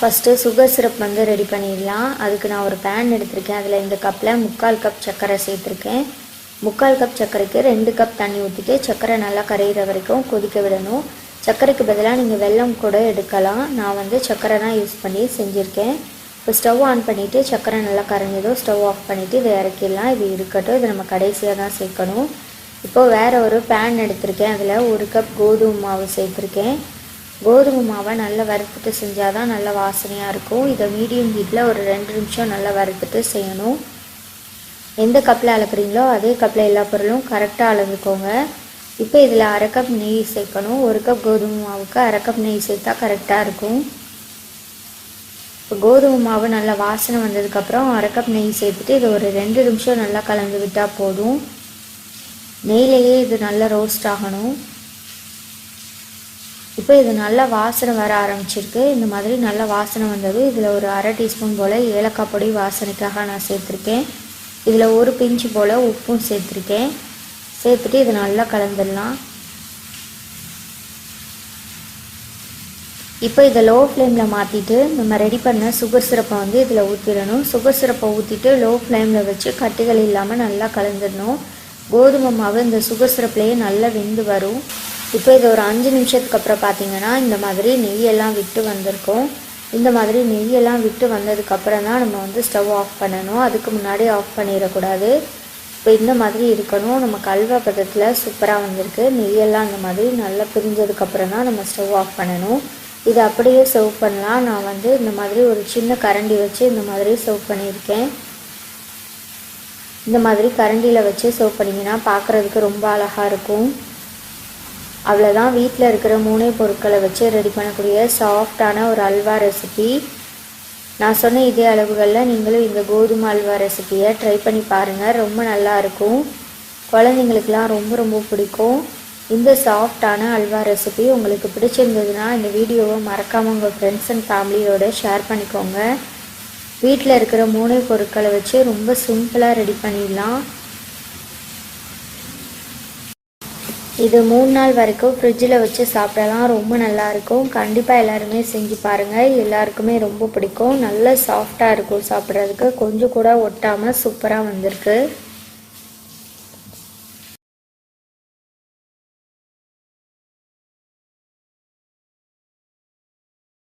First sugar syrup வந்து ready பண்ணிடலாம். அதுக்கு நான் ஒரு பேன் எடுத்திருக்கேன். அதில் இந்த கப்பில் முக்கால் கப் சர்க்கரை சேர்த்துருக்கேன். முக்கால் கப் சர்க்கரைக்கு ரெண்டு கப் தண்ணி ஊற்றிட்டு சர்க்கரை நல்லா கரையிற வரைக்கும் கொதிக்க விடணும். சர்க்கரைக்கு பதிலாக நீங்கள் வெல்லம் கூட எடுக்கலாம். நான் வந்து சர்க்கரை தான் யூஸ் பண்ணி செஞ்சுருக்கேன். இப்போ ஸ்டவ் ஆன் பண்ணிவிட்டு சர்க்கரை நல்லா கரைஞ்சதும் ஸ்டவ் ஆஃப் பண்ணிவிட்டு இதை இறக்கிடலாம். இது இருக்கட்டும். இதை நம்ம கடைசியாக தான் சேர்க்கணும். இப்போது வேறு ஒரு பேன் எடுத்திருக்கேன். அதில் ஒரு கப் கோதுமை மாவு சேர்த்துருக்கேன். கோதுமை மாவை நல்லா வறுத்துட்டு செஞ்சால் தான் நல்லா வாசனையாக இருக்கும். இதை மீடியம் ஹீட்டில் ஒரு ரெண்டு நிமிஷம் நல்லா வறுத்துட்டு செய்யணும். எந்த கப்பில் அளக்குறீங்களோ அதே கப்பில் எல்லா பொருளும் கரெக்டாக அளந்துக்கோங்க. இப்போ இதில் அரை கப் நெய் சேர்க்கணும். ஒரு கப் கோதுமை மாவுக்கு அரை கப் நெய் சேர்த்தா கரெக்டாக இருக்கும். இப்போ கோதுமை மாவு நல்லா வாசனை வந்ததுக்கப்புறம் அரை கப் நெய் சேர்த்துட்டு இது ஒரு ரெண்டு நிமிஷம் நல்லா கலந்து விட்டால் போதும். நெய்லேயே இது நல்லா ரோஸ்ட் ஆகணும். இப்போ இது நல்லா வாசனை வர ஆரம்பிச்சிருக்கு. இந்த மாதிரி நல்லா வாசனை வந்தது இதில் ஒரு அரை டீஸ்பூன் போல் ஏலக்காய் பொடி வாசனைக்காக நான் சேர்த்துருக்கேன். இதில் ஒரு பிஞ்சு போல் உப்பும் சேர்த்துருக்கேன். சேர்த்துட்டு இது நல்லா கலந்துடலாம். இப்போ இதை லோ ஃப்ளேமில் மாற்றிட்டு நம்ம ரெடி பண்ண சுகர் சிரப்பை வந்து இதில் ஊற்றிடணும் சுகர் சிரப்பை ஊற்றிட்டு லோ ஃப்ளேமில் வச்சு கட்டிகள் இல்லாமல் நல்லா கலந்துடணும். கோதுமை மாவு இந்த சுகர் சிரப்லேயே நல்லா வெந்து வரும். இப்போ இது ஒரு அஞ்சு நிமிஷத்துக்கு அப்புறம் பார்த்தீங்கன்னா இந்த மாதிரி நெய்யெல்லாம் விட்டு வந்திருக்கும். இந்த மாதிரி நெய்யெல்லாம் விட்டு வந்ததுக்கப்புறம் தான் நம்ம வந்து ஸ்டவ் ஆஃப் பண்ணணும். அதுக்கு முன்னாடி ஆஃப் பண்ணிடக்கூடாது. இப்போ இந்த மாதிரி இருக்கணும். நம்ம கல்வா பதத்தில் சூப்பராக வந்திருக்கு. நெய்யெல்லாம் இந்த மாதிரி நல்லா பிரிஞ்சதுக்கப்புறம் தான் நம்ம ஸ்டவ் ஆஃப் பண்ணணும். இது அப்படியே சர்வ் பண்ணலாம். நான் வந்து இந்த மாதிரி ஒரு சின்ன கரண்டி வச்சு இந்த மாதிரி சர்வ் பண்ணியிருக்கேன். இந்த மாதிரி கரண்டியில் வச்சு சர்வ் பண்ணிங்கன்னா பார்க்குறதுக்கு ரொம்ப அழகாக இருக்கும். அவ்வளோதான் வீட்டில் இருக்கிற மூணே பொருட்களை வச்சு ரெடி பண்ணக்கூடிய சாஃப்டான ஒரு அல்வா ரெசிபி நான் சொன்ன இதே அளவுகளில் நீங்களும் இந்த கோதுமை அல்வா ரெசிபியை ட்ரை பண்ணி பாருங்கள் ரொம்ப நல்லா இருக்கும். குழந்தைங்களுக்கெலாம் ரொம்ப ரொம்ப பிடிக்கும். இந்த சாஃப்டான அல்வா ரெசிபி உங்களுக்கு பிடிச்சிருந்ததுன்னா இந்த வீடியோவை மறக்காமல் உங்கள் ஃப்ரெண்ட்ஸ் அண்ட் ஃபேமிலியோட ஷேர் பண்ணிக்கோங்க. வீட்டில் இருக்கிற மூணே பொருட்களை வச்சு ரொம்ப சிம்பிளாக ரெடி பண்ணிடலாம். இது மூணு நாள் வரைக்கும் ஃப்ரிட்ஜில் வச்சு சாப்பிடலாம் ரொம்ப நல்லா இருக்கும். கண்டிப்பாக எல்லாருமே செஞ்சு பாருங்கள் எல்லாருக்குமே ரொம்ப பிடிக்கும். நல்ல சாஃப்டாக இருக்கும் சாப்பிட்றதுக்கு. கொஞ்சம் கூட ஒட்டாமல் சூப்பராக வந்திருக்கு.